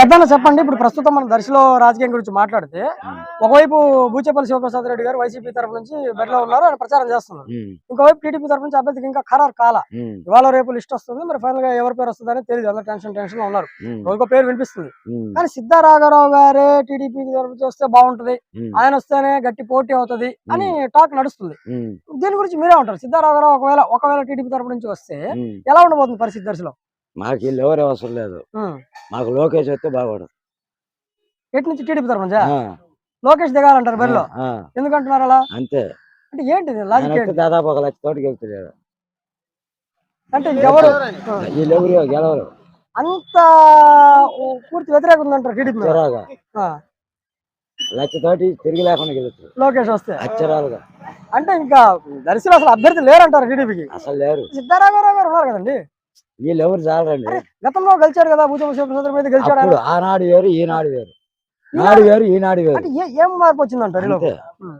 పెద్దన్న చెప్పండి ఇప్పుడు ప్రస్తుతం మనం దర్శిలో రాజకీయం గురించి మాట్లాడితే ఒకవైపు బూచేపల్లి శివప్రసాద్ రెడ్డి గారు వైసీపీ తరఫు నుంచి బరిలో ఉన్నారు ఆయన ప్రచారం చేస్తున్నారు. ఇంకోవైపు టీడీపీ తరఫు నుంచి అభ్యర్థికి ఇంకా ఖరారు కాల. ఇవాళ రేపు లిస్ట్ వస్తుంది మరి ఫైనల్గా ఎవరి పేరు వస్తుందని తెలియదు అందరూ టెన్షన్ టెన్షన్లో ఉన్నారు. రోజుకో పేరు వినిపిస్తుంది. కానీ సిద్ధారాఘరావు గారే టీడీపీ తరఫు నుంచి వస్తే బాగుంటది ఆయన వస్తేనే గట్టి పోటీ అవుతది అని టాక్ నడుస్తుంది. దీని గురించి మీరే ఉంటారు. సిద్ధారాఘరావు ఒకవేళ ఒకవేళ టీడీపీ తరఫు నుంచి వస్తే ఎలా ఉండబోతుంది పరిస్థితి దర్శలో? మాకు వీళ్ళు ఎవరు అవసరం లేదు. మాకు లోకేష్ వస్తే బాగుపడదు ఎటు నుంచి? టీడీపీ లోకేష్ దిగాలంటారు బరిలో. ఎందుకంటున్నారు అలా? అంతే. అంటే ఏంటిది? లాజిక్ దాదాపు ఒక లక్ష తోటి గెలుతున్నాడు అంటే ఎవరు వీళ్ళు ఎవరు గెలవరు. అంత పూర్తి వ్యతిరేకం ఉందంటారు టీడీపీ లక్ష తోటి తిరిగి లేకుండా గెలుస్తారు. లోకేష్ వస్తే. అచ్చరాలుగా. అంటే ఇంకా దర్శనం అసలు అభ్యర్థి లేరంటారు టీడీపీకి. అసలు లేరు. సిద్ధారామరావు గారు ఉన్నారు కదండి. వీళ్ళు ఎవరు చాలరండి గతంలో గెలిచాడు కదా భూజమ శివప్రసాద్ మీద గెలిచాడు ఆనాడు వేరు ఈనాడు వేరు. నాడు వేరు ఈనాడు వేరు. అంటే ఏ- ఏం మార్పు వచ్చిందంటారు ఉం.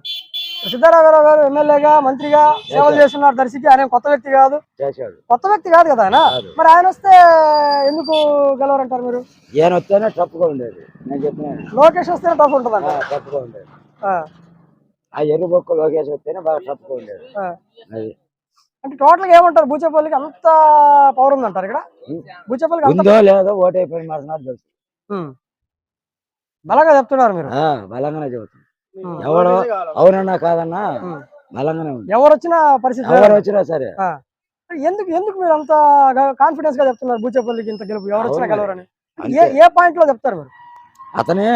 సిద్ధారామరావు గారు ఎమ్మెల్యేగా మంత్రిగా సేవలు చేస్తున్నారు దర్శికి ఆయన కొత్త వ్యక్తి కాదు? చేశాడు. కొత్త వ్యక్తి కాదు కదా ఆయన. మరి ఆయన వస్తే ఎందుకు గెలవరంటారు మీరు? ఈయన వస్తేనే తప్పుగా ఉండేది. నేను చెప్పినాను లోకేష్ వస్తేనే టఫ్ ఉంటుందంట. ఆ, తప్పుగా ఉండేది. ఆ, ఆ ఎర్ర బొక్క లోకేష్ వస్తేనే బాగా తప్పుగా ఉండేది. ఆ. అంటే టోటల్గా ఏమంటారు బూచేపల్లికి అంత పవర్ ఉందంటారు ఇక్కడ బూచేపల్లికి అంత ఉందో లేదో ఓటైపోయిన మరుసనాడు తెలుసు. బలంగా చెప్తున్నారు మీరు ఆ, బలంగానే చెబుతుంది ఉం. ఎవడు అవునన్నా కాదన్నా. బలంగానే ఉంది ఎవరు వచ్చినా పరిస్థితి ఎవరు వేరే. వచ్చినా సరే. ఎందుకు ఎందుకు మీరు అంత కాన్ఫిడెన్స్గా చెప్తున్నారు బూచేపల్లికి ఇంత గెలుపు ఎవరు వచ్చినా. గెలవరని అంతే. ఏ ఏ పాయింట్లో చెప్తారు మీరు అతనే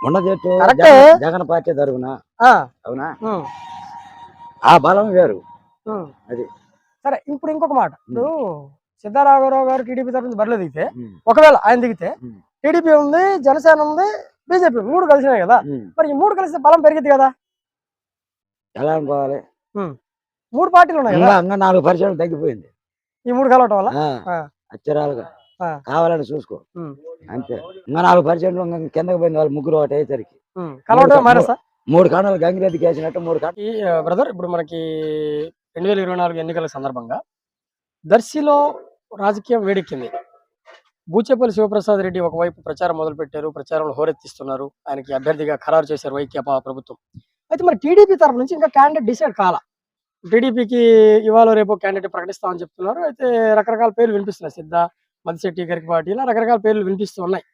ఉన్న చెట్టు కరెక్టే. జగన్- పార్టీ తరఫున ఆ, అవునా ఆ బలం వేరు. అది. సరే ఇప్పుడు ఇంకొక మాట. ఇప్పుడు సిద్ధారాఘవరావు గారు టీడీపీ తరఫు నుంచి బరిలో దిగితే. ఒకవేళ ఆయన దిగితే. టీడీపీ ఉంది జనసేన ఉంది బీజేపీ మూడు కలిసినాయి కదా. మరి ఈ మూడు కలిస్తే బలం పెరిగింది కదా. ఎలా అనుకోవాలి? మూడు పార్టీలు ఉన్నాయి కదా. ఇంకా నాలుగు పరిచయం తగ్గిపోయింది. ఈ మూడు కలవటం వల్ల? ఆ. కావాలని చూసుకో. అంతే. ఇంకా నాలుగు పరిచయంలో ఇంకా కిందకి పోయింది వాళ్ళు ముగ్గురు ఒకటి అయ్యేసరికి. కలవటం మూడు- కాణాలు గంగిరెద్దికి వేసినట్టు మూడు కాణాలు బ్రదర్ ఇప్పుడు మనకి రెండు వేల ఇరవై నాలుగు ఎన్నికల సందర్భంగా దర్శిలో రాజకీయం వేడెక్కింది. బూచేపల్లి శివప్రసాద్ రెడ్డి ఒకవైపు ప్రచారం మొదలుపెట్టారు ప్రచారంలో హోరెత్తిస్తున్నారు. ఆయనకి అభ్యర్థిగా ఖరారు చేశారు వైక్యపా ప్రభుత్వం అయితే మరి టీడీపీ తరఫు నుంచి ఇంకా క్యాండిడేట్ డిసైడ్ కాల. టీడీపీకి ఇవాళ రేపు క్యాండిడేట్ ప్రకటిస్తామని చెప్తున్నారు. అయితే రకరకాల పేర్లు వినిపిస్తున్నాయి. సిద్ధ మదిశెట్టి గరికపాటి పార్టీ ఇలా రకరకాల పేర్లు వినిపిస్తూ ఉన్నాయి.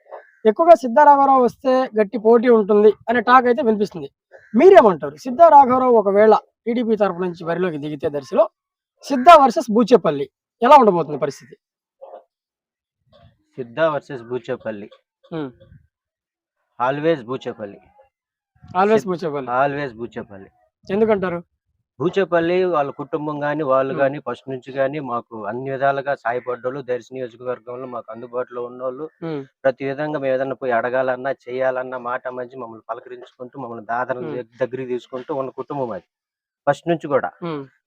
ఎక్కువగా సిద్ధారాఘవరావు వస్తే గట్టి పోటీ ఉంటుంది అనే టాక్ అయితే వినిపిస్తుంది. మీరేమంటారు? సిద్ధ రాఘవరావు ఒకవేళ టీడీపీ తరపు నుంచి బరిలోకి దిగితే దర్శిలో సిద్ధా వర్సెస్ బూచేపల్లి ఎలా ఉండబోతుంది పరిస్థితి? Siddha versus Buchepalli. Always Buchepalli. Always Buchepalli. Always Buchepalli. ఎందుకంటారు? బూచేపల్లి వాళ్ళ కుటుంబం గాని వాళ్ళు. గాని ఫస్ట్ నుంచి గాని మాకు అన్ని విధాలుగా సాయపడ్డోళ్ళు దర్శి నియోజకవర్గంలో మాకు అందుబాటులో ఉన్నోళ్ళు. ప్రతి విధంగా మేము ఏదైనా పోయి అడగాలన్నా చేయాలన్నా మాట మంచి మమ్మల్ని పలకరించుకుంటూ మమ్మల్ని Hmm. దగ్గరికి తీసుకుంటూ ఉన్న కుటుంబం అది. ఫస్ట్ నుంచి కూడా.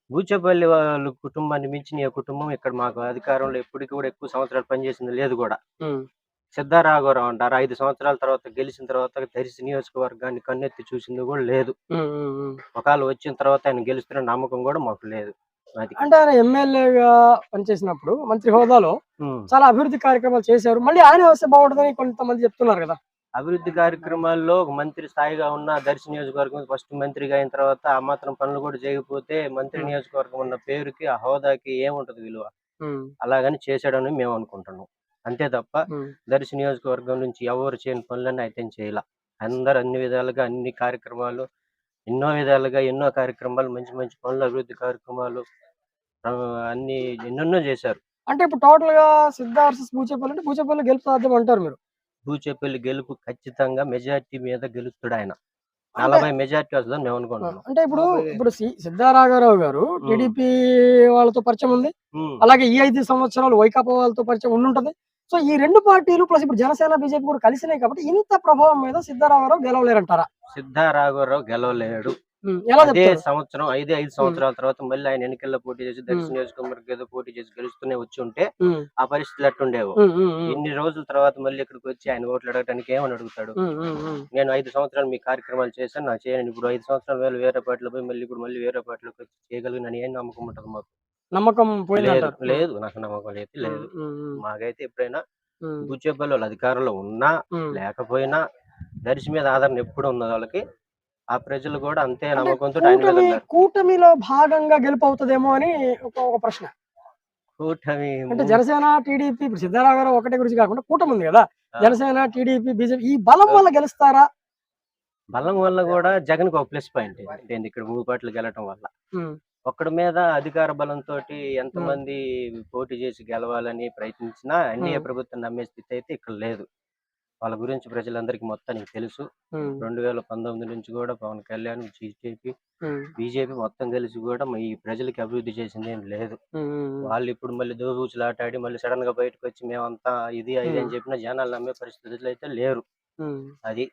బూచేపల్లి వాళ్ళ కుటుంబాన్ని మించిన ఏ కుటుంబం ఇక్కడ మాకు అధికారంలో ఎప్పటికి కూడా ఎక్కువ సంవత్సరాలు పనిచేసింది లేదు కూడా. సిద్ధారాఘవరావు అంటారు. ఐదు సంవత్సరాల తర్వాత గెలిచిన తర్వాత దర్శి నియోజకవర్గాన్ని కన్నెత్తి చూసింది కూడా లేదు. ఒకవేళ వచ్చిన తర్వాత ఆయన గెలుస్తున్న నమ్మకం కూడా మాకు లేదు. అంటే ఆయన ఎమ్మెల్యేగా పనిచేసినప్పుడు మంత్రి హోదాలో. చాలా అభివృద్ధి కార్యక్రమాలు చేశారు. మళ్ళీ ఆయన వస్తే బాగుంటుందని కొంతమంది చెప్తున్నారు కదా. అభివృద్ధి కార్యక్రమాల్లో ఒక మంత్రి స్థాయిగా ఉన్న దర్శి నియోజకవర్గం ఫస్ట్ మంత్రిగా అయిన తర్వాత ఆ మాత్రం పనులు కూడా చేయకపోతే మంత్రి. నియోజకవర్గం ఉన్న పేరుకి ఆ హోదాకి ఏముంటది విలువ? అలాగని చేశాడని మేము అనుకుంటున్నాం. అంతే తప్ప దర్శి నియోజకవర్గం నుంచి ఎవరు చేయని పనులన్నీ అయితే చేయాల. అందరు అన్ని విధాలుగా అన్ని కార్యక్రమాలు ఎన్నో విధాలుగా ఎన్నో కార్యక్రమాలు మంచి మంచి పనులు అభివృద్ధి కార్యక్రమాలు అన్ని ఎన్నెన్నో చేశారు. అంటే ఇప్పుడు టోటల్గా సిద్ధా వర్సెస్ బూచేపల్లి అంటే బూచేపల్లి గెలుపు సాధ్యం అంటారు మీరు? భూచేపల్లి గెలుపు ఖచ్చితంగా మెజార్టీ మీద గెలుస్తాడు ఆయన. నలభై మెజార్టీ వస్తుందని మేము అనుకుంటున్నాం. అంటే ఇప్పుడు ఇప్పుడు సి- సిద్ధారాఘవరావు గారు టీడీపీ వాళ్ళతో పరిచయం ఉంది. అలాగే ఈ ఐదు సంవత్సరాలు వైకాపా వాళ్ళతో పరిచయం ఉండుంటది. సో ఈ రెండు పార్టీలు ప్లస్ ఇప్పుడు జనసేన బీజేపీ కూడా కలిసినాయి కాబట్టి ఇంత ప్రభావం మీద సిద్ధారామరావు గెలవలేరంటారా? సిద్ధా రాఘవరావు గెలవలేడు. అదే సంవత్సరం ఐదే ఐదు సంవత్సరాల తర్వాత మళ్ళీ ఆయన ఎన్నికల్లో పోటీ చేసి ఉమ్. నియోజకవర్గం ఏదో పోటీ చేసి గెలుస్తూనే వచ్చి ఉంటే ఆ పరిస్థితులు ఉమ్, ఇన్ని రోజుల తర్వాత మళ్ళీ ఇక్కడికి వచ్చి ఆయన ఓట్లు అడగడానికి ఏమని అడుగుతాడు. నేను ఐదు సంవత్సరాలు మీ కార్యక్రమాలు చేశాను నాకు చేయను ఇప్పుడు ఐదు సంవత్సరాల వేలు వేరే పార్టీలో పోయి మళ్ళీ ఇప్పుడు మళ్ళీ వేరే పార్టీలోకి వచ్చి చేయగలిగిన ఏం నమ్మకం ఉంటుంది మాకు? నమ్మకం లేదు లేదు నాకు నమ్మకం అయితే లేదు. ఉమ్, మాకైతే ఎప్పుడైనా ఉమ్, బూచేపల్లి వాళ్ళు అధికారంలో ఉన్నా. లేకపోయినా దర్శి మీద ఆదరణ ఎప్పుడు ఉన్న వాళ్ళకి ఆ ప్రజలు కూడా అంతే నమ్మకంతో కూటమి కూటమిలో భాగంగా గెలుపు అవుతుందేమో అని ఒక ఒక ప్రశ్న. కూటమి అంటే జనసేన టీడీపీ ఇప్పుడు సిద్ధరామరావు ఒకటే గురించి కాకుండా కూటమి ఉంది కదా. జనసేన టీడీపీ బీజేపీ ఈ బలం వల్ల గెలుస్తారా? బలం వల్ల కూడా జగన్కు ఒక ప్లస్ పాయింట్ ఏంటి ఇక్కడ మూడు పాటలు గెలటం వల్ల? ఒక్కడి మీద అధికార బలంతో ఎంతమంది పోటీ చేసి గెలవాలని ప్రయత్నించినా ఎన్డీఏ. ప్రభుత్వం నమ్మే స్థితి అయితే ఇక్కడ లేదు. వాళ్ళ గురించి ప్రజలందరికీ మొత్తానికి తెలుసు. రెండు వేల పంతొమ్మిది నుంచి కూడా పవన్ కళ్యాణ్ బీజేపీ బీజేపీ మొత్తం కలిసి కూడా ఈ ప్రజలకి అభివృద్ధి చేసింది ఏం లేదు. వాళ్ళు ఇప్పుడు మళ్ళీ దోబూచులాటాడి మళ్ళీ సడన్గా బయటకు వచ్చి మేమంతా ఇది అది అని చెప్పిన జనాలు నమ్మే పరిస్థితులు అయితే లేరు. అది.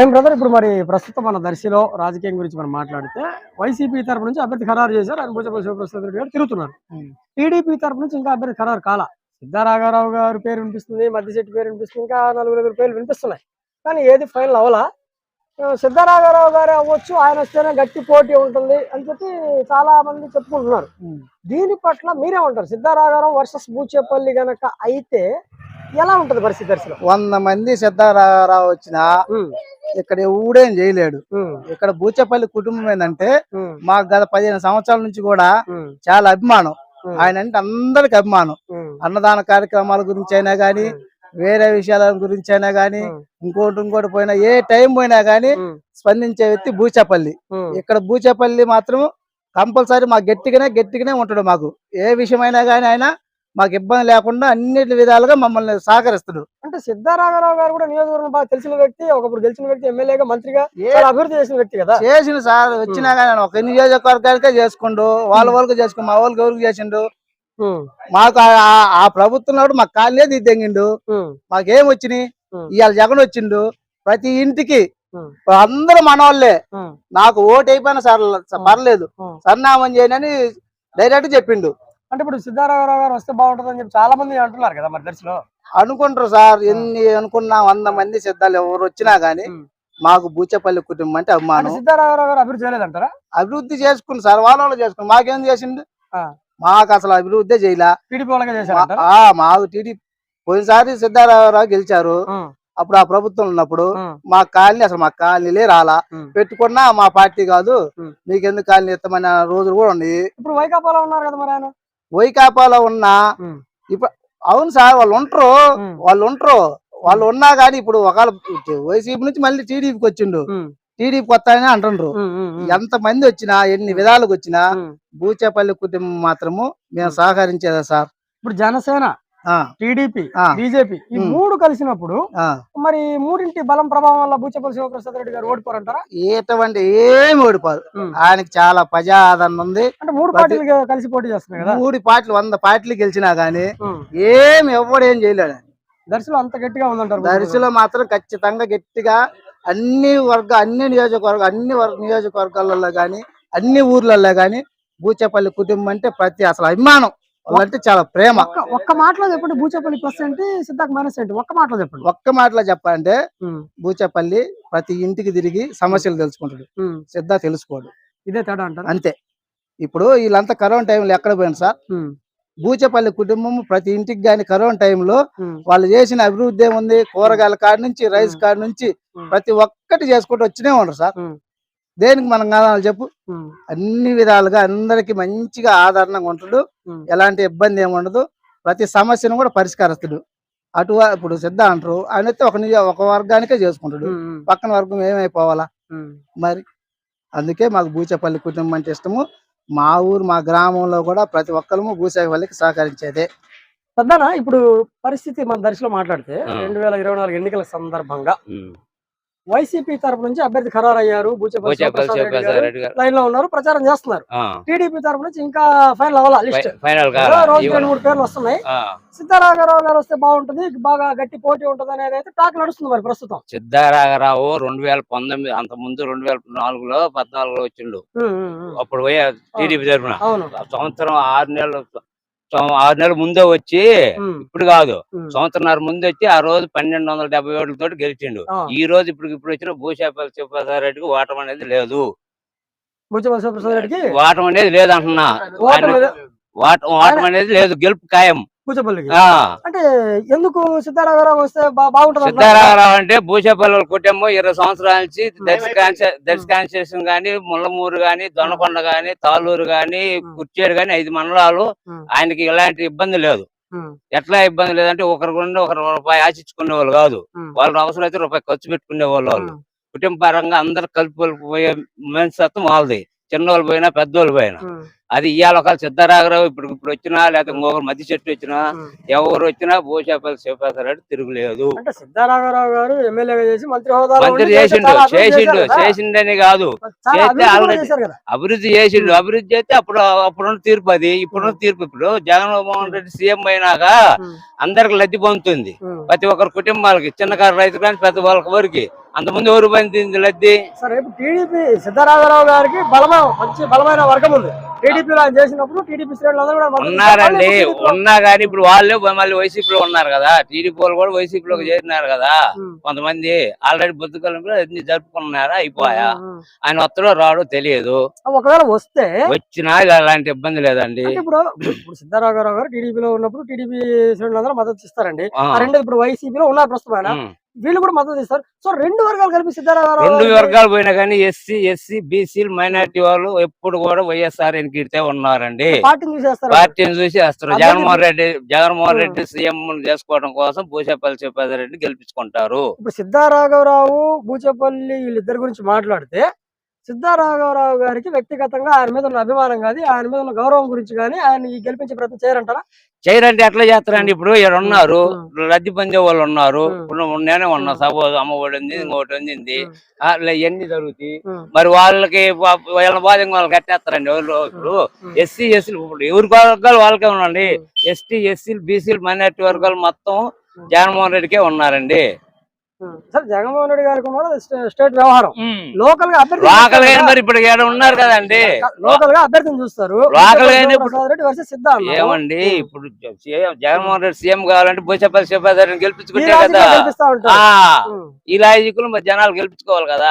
ఏం బ్రదర్ ఇప్పుడు మరి ప్రస్తుతం మన దర్శిలో రాజకీయం గురించి మనం మాట్లాడితే వైసీపీ తరపు నుంచి అభ్యర్థి ఖరారు చేశారు. భుజపల్లి శివప్రసాద్ రెడ్డి గారు తిరుగుతున్నారు. టీడీపీ తరపు నుంచి ఇంకా అభ్యర్థి ఖరారు కాల? సిద్ధారాఘరావు గారి పేరు వినిపిస్తుంది మద్దిశెట్టి పేరు వినిపిస్తుంది ఇంకా నలుగురు పేర్లు వినిపిస్తున్నాయి. కానీ ఏది ఫైనల్ అవలా ఆ, సిద్ధారాఘరావు గారు అవ్వచ్చు ఆయన వస్తేనే గట్టి పోటీ ఉంటుంది అని చెప్పి చాలా మంది చెప్పుకుంటున్నారు దీని పట్ల మీరేమంటారు? సిద్ధారాఘరావు వర్సెస్ బూచేపల్లి గనక అయితే ఎలా ఉంటది పరిస్థితి దర్శనం? వంద మంది సిద్ధారావు వచ్చిన ఇక్కడ ఊడేం చేయలేడు. ఇక్కడ బూచపల్లి కుటుంబం ఏంటంటే మాకు గత పదిహేను సంవత్సరాల నుంచి కూడా చాలా అభిమానం. ఆయన అంటే అందరికి అభిమానం. అన్నదాన కార్యక్రమాల గురించి అయినా గాని వేరే విషయాల గురించి అయినా గాని ఇంకోటి ఇంకోటి పోయినా ఏ టైం పోయినా గాని స్పందించే వ్యక్తి బూచపల్లి. ఇక్కడ బూచపల్లి మాత్రం కంపల్సరీ మాకు గట్టిగానే గట్టిగానే ఉంటాడు మాకు. ఏ విషయమైనా గానీ ఆయన మాకు ఇబ్బంది లేకుండా అన్ని విధాలుగా మమ్మల్ని సహకరిస్తాడు అంటే సిద్ధారాఘరావు గారు కూడా నియోజకవర్గం బాగా తెలిసిన వ్యక్తి ఒకప్పుడు గెలిచిన వ్యక్తి ఎమ్మెల్యేగా మంత్రిగా అభివృద్ధి చేసిన వ్యక్తి కదా. చేసిన సార్ వచ్చినా కానీ ఒక నియోజకవర్గానికే చేసుకుండు వాళ్ళ వాళ్ళకి చేసుకుండు మా వాళ్ళకి ఎవరికి చేసిండు? మాకు ఆ- ఆ- ఆ ప్రభుత్వంలో మా కాళ్ళే దిద్దెంగిండు. మాకేం వచ్చినాయి. ఇవాళ జగన్ వచ్చిండు. ప్రతి ఇంటికి. అందరూ మనవాళ్ళే ఉమ్, నాకు ఓటు అయిపోయినా సార్ పర్లేదు. సన్నామం చేయనని డైరెక్ట్ చెప్పిండు. అంటే ఇప్పుడు సిద్ధారాఘరావు గారు వస్తే బాగుంటుంది అని చెప్పి చాలా మంది అంటున్నారు కదా మరి దర్శనం. అనుకుంటారు సార్ ఎన్ని అనుకున్నా వంద మంది సిద్ధాలు ఎవరు వచ్చినా గానీ. మాకు బూచపల్లి కుటుంబం అంటే అభిమానం. సిద్ధారాఘరావు గారు అభివృద్ధి చేయలేదంటారా? అభివృద్ధి చేసుకుని సార్ వాళ్ళ చేసుకుని మాకేం చేసిండు? ఆ. మాకు అసలు అభివృద్ధి చేయలే. మాకు టీడీపీ పోయినసారి సిద్ధారామరావు గెలిచారు. అప్పుడు ఆ ప్రభుత్వం ఉన్నప్పుడు మా కాలనీ అసలు మా కాలనీలే రాలా. పెట్టుకున్నా మా పార్టీ కాదు. ఉమ్. మీకు ఎందుకు కాలనీ ఇస్తామన్న రోజులు కూడా ఉన్నాయి. ఇప్పుడు వైకాపాలో ఉన్నారు కదా మరి ఆయన? వైకాపాలో ఉన్న. ఇప్పుడు అవును సార్ వాళ్ళు ఉంటారు. వాళ్ళు ఉంటారు. వాళ్ళు ఉన్నా కానీ ఇప్పుడు ఒకవేళ వైసీపీ నుంచి మళ్ళీ టీడీపీకి వచ్చిండు. టీడీపీ అంటుండ్రు. ఉమ్, ఉమ్, ఉమ్, ఎంత మంది వచ్చినా ఎన్ని విధాలుగా వచ్చినా. బూచేపల్లి కుటుంబం మాత్రము మేము సహకరించేదా సార్? ఇప్పుడు జనసేన టీడీపీ బీజేపీ ఈ. మూడు కలిసినప్పుడు. మరి మూడింటి బలం ప్రభావం వల్ల బూచపల్లి శివప్రసాద్ రెడ్డి గారు ఓడిపోరంటారా? ఎటువంటి ఏమి ఓడిపోదు. ఆయనకి చాలా ప్రజా ఆదరణ ఉంది. అంటే మూడు పార్టీలు కలిసి పోటీ చేస్తున్నాయి కదా? మూడు పార్టీలు వంద పార్టీలు గెలిచినా గానీ. ఏమి ఎవ్వడు ఏం చేయలేడు దర్శనం అంత గట్టిగా ఉందంటారు దర్శిలో మాత్రం ఖచ్చితంగా గట్టిగా అన్ని వర్గ అన్ని నియోజకవర్గ అన్ని వర్గ నియోజకవర్గాలలో గాని అన్ని ఊర్లలో గాని బూచేపల్లి కుటుంబం అంటే ప్రతి అసలు అభిమానం. వాళ్ళంటే చాలా ప్రేమ. ఒక్క ఒక్క మాటలో చెప్పండి బూచపల్లి ప్లస్ ఏంటి సిద్ధార్థ మైనస్ ఏంటి? ఒక్క మాటలో చెప్పండి. ఒక్క మాటలో చెప్పాలంటే బూచేపల్లి ప్రతి ఇంటికి తిరిగి సమస్యలు తెలుసుకుంటాడు. సిద్ధ తెలుసుకోడు. ఇదే తేడా అంటారు? అంతే. ఇప్పుడు వీళ్ళంతా కరోనా టైంలో ఎక్కడ పోయింది సార్? బూచేపల్లి కుటుంబం ప్రతి ఇంటికి గాని కరోనా టైంలో వాళ్ళు చేసిన అభివృద్ధి ఏముంది? కూరగాయల కాడి నుంచి రైస్. కాడి నుంచి. ప్రతి ఒక్కటి చేసుకుంటూ వచ్చినే ఉండరు సార్. దేనికి మనం కావాలి చెప్పు? అన్ని విధాలుగా అందరికి మంచిగా ఆదరణంగా ఉంటాడు. ఎలాంటి ఇబ్బంది ఏమి ఉండదు. ప్రతి సమస్యను కూడా పరిష్కరిస్తాడు. అటు ఇప్పుడు సిద్ధ అంటారు. ఆయన అయితే ఒక నిజ- ఒక వర్గానికే చేసుకుంటాడు. పక్కన వర్గం ఏమైపోవాలా. మరి అందుకే మాకు బూచేపల్లి కుటుంబం అంటే ఇష్టము. మా ఊరు మా గ్రామంలో కూడా ప్రతి ఒక్కరము బూచేపల్లికి సహకరించేదే. పెద్దనా ఇప్పుడు పరిస్థితి మన దర్శనం మాట్లాడితే. రెండు వేల ఇరవై నాలుగు ఎన్నికల సందర్భంగా. వైసీపీ తరపు నుంచి అభ్యర్థి ఖరారు అయ్యారు బూచపల్లి బూచేపల్లి శివప్రసాద్ రెడ్డి శివప్రసాద్ గారు రెడ్డి గారు. లైన్లో ఉన్నారు ప్రచారం చేస్తున్నారు. టీడీపీ తరపు నుంచి ఇంకా ఫైనల్ అవ్వాల లిస్ట్ రోజు రెండు మూడు పేర్లు వస్తున్నాయి. సిద్ధారాఘరావు గారు వస్తే బాగుంటుంది బాగా గట్టి పోటీ ఉంటుంది అనేది అయితే టాక్ నడుస్తుంది మరి ప్రస్తుతం. సిద్ధారాఘరావు రెండు వేల పంతొమ్మిది అంత ముందు రెండు వేల నాలుగులో పద్నాలుగులో వచ్చిండు. అప్పుడు పోయి టీడీపీ తరఫున అవును. సంవత్సరం ఆరు నెలలు ఆరు నెలల ముందే వచ్చి ఇప్పుడు కాదు. సంవత్సరంన్నర ముందు వచ్చి ఆ రోజు పన్నెండు వందల డెబ్బై ఓట్లతో గెలిచిండు. ఈ రోజు ఇప్పుడు ఇప్పుడు వచ్చిన భూషాపల్లి శివప్రసాద్ రెడ్డికి ఓటం అనేది లేదు. వాటం అనేది లేదంటున్నా. ఆయన- వాటం వాటం అనేది లేదు. గెలుపు ఖాయం. అంటే ఎందుకు సిద్ధారామరావు వస్తే బాగుంటుంది? సిద్ధారామరావు అంటే భూషపల్లి కుటుంబం ఇరవై సంవత్సరాల నుంచి దర్శకాన్సేషన్ గాని ముల్లమూరు గాని దొనకొండ గాని తాళూరు గాని కుర్చేరు గాని ఐదు మండలాలు. ఆయనకి ఎలాంటి ఇబ్బంది లేదు. ఎట్లా ఇబ్బంది లేదంటే ఒకరి గుండా ఒకరు రూపాయి ఆశించుకునే వాళ్ళు కాదు. వాళ్ళ అవసరం అయితే రూపాయి ఖర్చు పెట్టుకునే వాళ్ళు వాళ్ళు. కుటుంబ పరంగా అందరు కలిపి పోయే మనస్తత్వం వాళ్ళది. చిన్నోళ్ళు పోయినా పెద్దోళ్ళు పోయినా. అది ఇవాళ ఒక సిద్ధరాఘరావు ఇప్పుడు ఇప్పుడు వచ్చినా లేకపోతే ఇంకొకరు మధ్య చెట్టు వచ్చినా. ఎవరు వచ్చినా భూషాపల్లి శివప్రసాద్ తిరుగులేదు. అంటే సిద్ధారామరావు గారు ఎమ్మెల్యేగా చేసి మంత్రి మంత్రి చేసిండు చేసిండు? చేసిండని కాదు. చేస్తే అభివృద్ధి చేసిండు. అభివృద్ధి చేస్తే అప్పుడు అప్పుడున్న తీర్పు అది. ఇప్పుడున్న తీర్పు ఇప్పుడు జగన్మోహన్ రెడ్డి సీఎం అయినాక అందరికి లబ్ధి పొందుతుంది. ప్రతి ఒక్కరి కుటుంబాలకి చిన్నకారు రైతు కానీ పెద్ద వాళ్ళకి వరకు అంతకుముందు ఎవరు పొందింది లబ్ధి సరే ఇప్పుడు టీడీపీ సిద్ధరామరావు గారికి బలమైన మంచి బలమైన వర్గం ఉంది. టీడీపీలో ఆయన చేసినప్పుడు టీడీపీ శ్రేణులు కూడా ఉన్నారండి. ఉన్నా కానీ ఇప్పుడు వాళ్ళే మళ్ళీ వైసీపీలో ఉన్నారు కదా. టీడీపీ వాళ్ళు కూడా వైసీపీలోకి చేరినారు కదా. కొంతమంది ఆల్రెడీ బుద్ధకలు అన్ని జరుపుకున్నారా అయిపోయా. ఆయన వస్తాడో రాడో తెలియదు. ఒకవేళ వస్తే వచ్చినా అలాంటి ఇబ్బంది లేదండి. ఇప్పుడు ఇప్పుడు సిద్ధరాఘవరావు గారు టీడీపీలో ఉన్నప్పుడు టీడీపీ శ్రేణులు అందరూ మద్దతు ఇస్తారండి. ఇప్పుడు వైసీపీలో ఉన్నారు ప్రస్తుతం. వీళ్ళు కూడా మద్దతు ఇస్తారు. సో రెండు వర్గాలు కలిపి సిద్ధరాఘవరావు రెండు వర్గాలు పోయినా కానీ ఎస్సీ ఎస్సీ బీసీలు మైనార్టీ వాళ్ళు ఎప్పుడు కూడా వైఎస్ఆర్ ఎన్కిడితే ఉన్నారండి. పార్టీని చూసేస్తారు. పార్టీని చూసి వస్తారు జగన్మోహన్ రెడ్డి జగన్మోహన్. రెడ్డి సీఎం చేసుకోవడం కోసం భూషాపల్లి చెప్పేది రెడ్డి గెలిపించుకుంటారు. ఇప్పుడు సిద్ధారాఘవరావు బూచేపల్లి వీళ్ళిద్దరి గురించి మాట్లాడితే సిద్ధారాఘవరావు గారికి వ్యక్తిగతంగా ఆయన మీద ఉన్న అభిమానం కానీ ఆయన మీద ఉన్న గౌరవం గురించి కానీ ఆయన ఈ గెలిపించే ప్రయత్నం చేయరంటారా చేయరంటే ఎట్లా చేస్తారండి ఇప్పుడు ఇక్కడ ఉన్నారు. రద్దీ పొందే వాళ్ళు ఉన్నారు నేనే ఉన్నా. సపోజ్ అమ్మ ఒడి ఉంది. ఇంకోటి ఉంది ఉమ్. ఇవన్నీ జరుగుతాయి. మరి వాళ్ళకి వీళ్ళ బాధ ఇంకో వాళ్ళకి కట్టేస్తారండి ఎవరు ఇప్పుడు. ఎస్సీ ఎస్సీలు ఇప్పుడు ఎవరి వర్గాలు వాళ్ళకే ఉండండి ఎస్టీ ఎస్సీలు బీసీలు మైనార్టీ వర్గాలు మొత్తం జగన్మోహన్ రెడ్డికే ఉన్నారండి. సరే జగన్మోహన్ రెడ్డి గారికి స్టేట్ వ్యవహారం. లోకల్గా అభ్యర్థి మరి ఇప్పుడు ఉన్నారు కదండి. లోకల్గా అభ్యర్థిని చూస్తారు. Local Reddy versus. ఏమండి ఇప్పుడు జగన్మోహన్ రెడ్డి సీఎం కావాలంటే భూచపల్లి శివప్రసాద్ గెలిపించుకుంటే కదా. ఈ లాజికులు మరి జనాలు గెలిపించుకోవాలి కదా.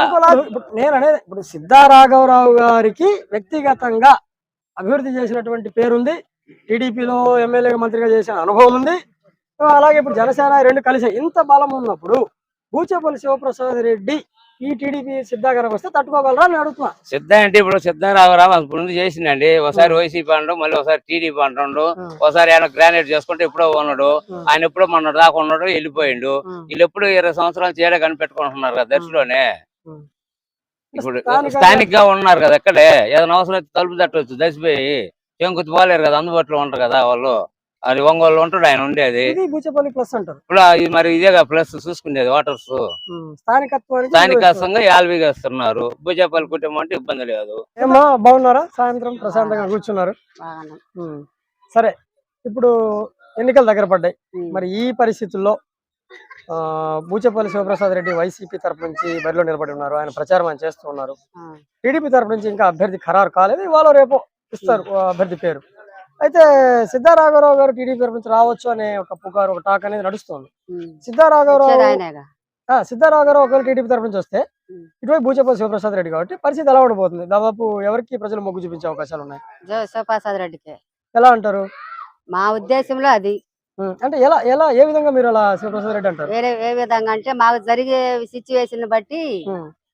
నేను అనేది ఇప్పుడు సిద్ధారాఘవరావు గారికి వ్యక్తిగతంగా అభివృద్ధి చేసినటువంటి పేరుంది. టీడీపీలో ఎమ్మెల్యేగా మంత్రిగా చేసిన అనుభవం ఉంది. అలాగే ఇప్పుడు జనసేన రెండు కలిసి. ఇంత బలం ఉన్నప్పుడు బూచేపల్లి శివప్రసాద్ రెడ్డి ఈ టీడీపీ సిద్ధాగారికి వస్తే తట్టుకోగలరా అని అడుగుతున్నా. సిద్ధ అంటే ఇప్పుడు సిద్ధరామరావు అప్పుడు ముందు చేసిండండి. ఒకసారి వైసీపీ అండు మళ్ళీ ఒకసారి టీడీపీ అంటుండు. ఒకసారి ఆయన గ్రానైట్ చేసుకుంటే ఎప్పుడో ఉన్నాడు. ఆయన ఎప్పుడో మొన్న దాకా ఉన్నాడు వెళ్ళిపోయిండు. వీళ్ళు ఎప్పుడు ఇరవై సంవత్సరాలు చేయడం కనిపెట్టుకుంటున్నారు కదా దర్శలోనే. ఇప్పుడు స్థానికంగా- ఉన్నారు కదా ఎక్కడే ఏదైనా అవసరం అయితే తలుపు తట్టవచ్చు దసిపోయి. చెంకుతు పోలేరు కదా అందుబాటులో ఉంటారు కదా వాళ్ళు. అది ఒంగోలు ఉంటాడు ఆయన ఉండేది. ఇది బూచేపల్లి ప్లస్ అంటారు. ఇప్పుడు ఇది మరి ఇదేగా ప్లస్ చూసుకునేది వాటర్స్. స్థానికంగా యాల్విగా ఇస్తున్నారు భూజాపల్లి కుటుంబం అంటే ఇబ్బంది లేదు. ఏమో బాగున్నారా? సాయంత్రం ప్రశాంతంగా కూర్చున్నారు. సరే ఇప్పుడు ఎన్నికలు దగ్గర పడ్డాయి. మరి ఈ పరిస్థితుల్లో ఆ, బూచపల్లి శివప్రసాద్ రెడ్డి వైసీపీ తరపు నుంచి బరిలో నిలబడి ఉన్నారు. ఆయన ప్రచారం ఆయన చేస్తూ ఉన్నారు. టీడీపీ తరపు నుంచి ఇంకా అభ్యర్థి ఖరారు కాలేదు. ఇవాళ రేపు ఇస్తారు అభ్యర్థి పేరు. అయితే సిద్ధారాఘవరావు గారు టీడీపీ నుంచి రావచ్చు అనే ఒక పుకారు ఒక టాక్ అనేది నడుస్తుంది. సిద్ధారాఘవరావు సిద్ధారాఘవరావు ఒకవేళ టీడీపీ తరపు నుంచి వస్తే. ఇటువైపు బూచపల్లి శివప్రసాద్ రెడ్డి కాబట్టి పరిస్థితి ఎలా ఉండబోతుంది? దాదాపు ఎవరికి ప్రజలు మొగ్గు చూపించే అవకాశాలు ఉన్నాయి? శివప్రసాద్ రెడ్డికి. ఎలా అంటారు? మా ఉద్దేశంలో అది. అంటే ఎలా ఎలా ఏ విధంగా మీరు అలా శివప్రసాద్ రెడ్డి అంటారు? వేరే ఏ విధంగా అంటే మాకు జరిగే సిచ్యువేషన్ బట్టి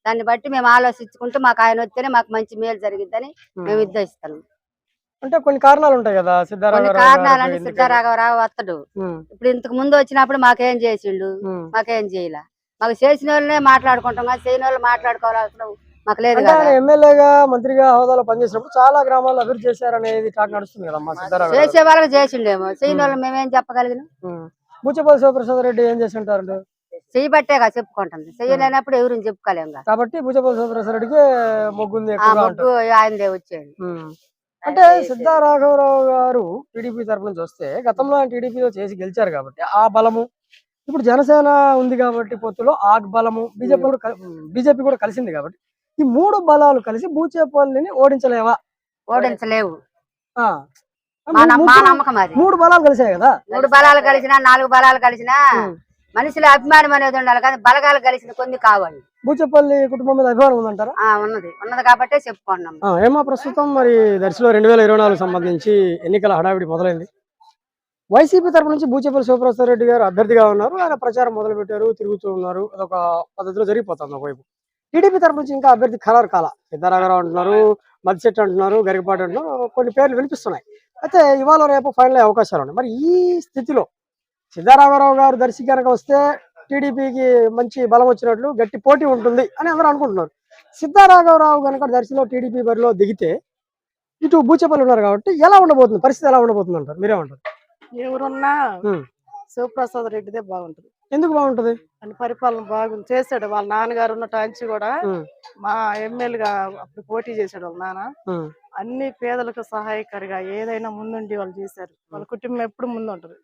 దాన్ని బట్టి మేము ఆలోచించుకుంటూ మాకు ఆయన వస్తేనే మాకు మంచి మేలు జరిగిద్దని. మేము ఉద్దేశిస్తాం అంటే కొన్ని కారణాలు ఉంటాయి కదా కొన్ని ఎందుకని? సిద్ధారాఘవరావు వస్తాడు ఉమ్, ఇప్పుడు ఇంతకు ముందు వచ్చినప్పుడు మాకేం చేసిండు. మాకేం చేయలే. మాకు చేసిన వాళ్ళనే మాట్లాడుకుంటాం కానీ చేయని వాళ్ళు మాట్లాడుకోవాల్సిన మాకు లేదు ఎమ్మెల్యేగా మంత్రిగా హోదాలో పనిచేసినప్పుడు చాలా గ్రామాల్లో అభివృద్ధి చేశారనేది టాక్ నడుస్తుంది కదా చేసే వాళ్ళకి చేసిండేమో. చేయని వాళ్ళు మేమేం చెప్పగలిగినాం? ఉమ్. బూచపల్లి శివప్రసాద్ రెడ్డి ఏం చేసి ఉంటారు చేయబట్టేగా చెప్పుకుంటుంది. చేయలేనప్పుడు ఎవరిని చెప్పుకోలేం కదా. కాబట్టి బూచపల్లి శివప్రసాద్ రెడ్డికి మొగ్గుంది ముగ్గు ఆయనదే వచ్చేది. అంటే సిద్ధారాఘవరావు గారు టీడీపీ తరపు నుంచి వస్తే గతంలో ఆయన టీడీపీలో చేసి గెలిచారు కాబట్టి ఆ బలము ఇప్పుడు జనసేన ఉంది కాబట్టి పొత్తులో ఆ బలము బీజేపీ కూడా బీజేపీ కూడా కలిసింది కాబట్టి ఈ మూడు బలాలు కలిసి బూచేపల్లిని ఓడించలేవా? ఓడించలేవు. మూడు- బలాలు కలిసాయి కదా? మూడు బలాలు కలిసినా నాలుగు బలాలు కలిసినా. మనిషిలో అభిమానం అనేది ఉండాలి కానీ బలగాలు కలిసిన కొన్ని కావాలి బూచేపల్లి కుటుంబం మీద అభిమానం ఉందంటారా? ఆ ఉన్నది. ఉన్నది కాబట్టే చెప్పుకున్నాం ఆ, ఏమా ప్రస్తుతం మరి దర్శిలో రెండు వేల ఇరవై నాలుగు సంబంధించి ఎన్నికల హడావిడి మొదలైంది. వైసీపీ తరపు నుంచి బూచేపల్లి శివప్రసాద్ రెడ్డి గారు అభ్యర్థిగా ఉన్నారు. ఆయన ప్రచారం మొదలు పెట్టారు తిరుగుతూ ఉన్నారు. అదొక పద్ధతిలో జరిగిపోతుంది ఒకవైపు. టీడీపీ తరపు నుంచి ఇంకా అభ్యర్థి ఖరారు కాల. సిద్ధారామరావు అంటున్నారు మద్దిశెట్టి అంటున్నారు గరికపాటి అంటున్నారు. కొన్ని పేర్లు వినిపిస్తున్నాయి. అయితే ఇవాళ రేపు ఫైనల్ అయ్యే అవకాశాలు ఉన్నాయి. మరి ఈ స్థితిలో సిద్ధారామరావు గారు దర్శి కనుక వస్తే టీడీపీకి మంచి బలం వచ్చినట్లు గట్టి పోటీ ఉంటుంది అని అందరూ అనుకుంటున్నారు. సిద్ధారాఘవరావు కనుక దర్శిలో టీడీపీ బరిలో దిగితే ఇటు బూచేపల్లి ఉన్నారు కాబట్టి ఎలా ఉండబోతుంది? పరిస్థితి ఎలా ఉండబోతుంది అంటారు? మీరేమంటారు? ఎవరున్నా. శివప్రసాద్ రెడ్డిదే బాగుంటది. ఎందుకు బాగుంటది? అని పరిపాలన బాగుంది. చేశాడు. వాళ్ళ నాన్నగారు ఉన్న టాంచి కూడా. మా ఎమ్మెల్యేగా అప్పుడు పోటీ చేశాడు వాళ్ళ నాన్న. అన్ని పేదలకు సహాయకారిగా ఏదైనా ముందుండి వాళ్ళు చేశారు. వాళ్ళ కుటుంబం ఎప్పుడు ముందు ఉంటది.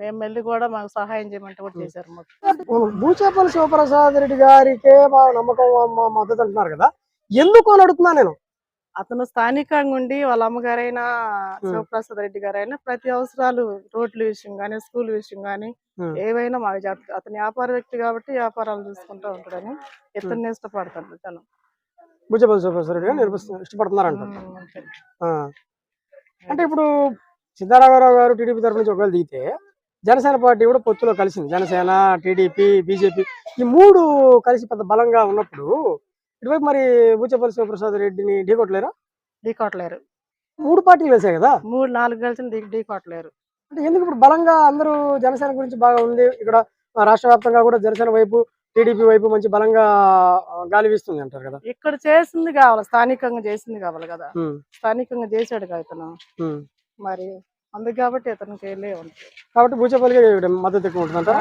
మేము వెళ్ళి కూడా మాకు సహాయం చేయమంటే కూడా చేశారు మాకు. బూచేపల్లి శివప్రసాద్ రెడ్డి గారికే మా నమ్మకం మా మద్దతు అంటున్నారు కదా? ఎందుకు అని అడుగుతున్నా నేను. అతను స్థానికంగా ఉండి వాళ్ళ అమ్మగారైనా శివప్రసాద్ రెడ్డి గారైనా ప్రతి అవసరాలు రోడ్ల విషయం గానీ స్కూల్ విషయం గానీ. ఏవైనా మాకు అతను వ్యాపార వ్యక్తి కాబట్టి వ్యాపారాలు చూసుకుంటూ ఉంటాడని ఇతన్ని ఇష్టపడతాడు తను. బూచేపల్లి శివప్రసాద్ రెడ్డి గారు నిర్వహిస్తు ఇష్టపడుతున్నారు. అంటే ఇప్పుడు సిద్ధారామరావు గారు టీడీపీ తరపు నుంచి ఒకవేళ దిగితే జనసేన పార్టీ కూడా పొత్తులో కలిసింది. జనసేన టీడీపీ బీజేపీ ఈ మూడు కలిసి పెద్ద బలంగా ఉన్నప్పుడు ఇటువైపు మరి బూచేపల్లి శివప్రసాద్ రెడ్డిని ఢీకొట్టలేరా ఢీకొట్టలేరు మూడు పార్టీలు కలిసాయి కదా? మూడు నాలుగు కలిసి ఢీ ఢీకొట్టలేరు అంటే ఎందుకు ఇప్పుడు బలంగా అందరూ జనసేన గురించి బాగా ఉంది ఇక్కడ రాష్ట్ర వ్యాప్తంగా కూడా జనసేన వైపు టీడీపీ వైపు మంచి బలంగా గాలి వీస్తుంది అంటారు కదా. ఇక్కడ చేసింది కావాలి స్థానికంగా చేసింది కావాలి కదా. స్థానికంగా చేశాడు కదా ఇతను. మరి అందుకు కాబట్టి ఇతనికి వెళ్ళే కాబట్టి బూచేపల్లికి మద్దతు ఎక్కువ ఉంటది.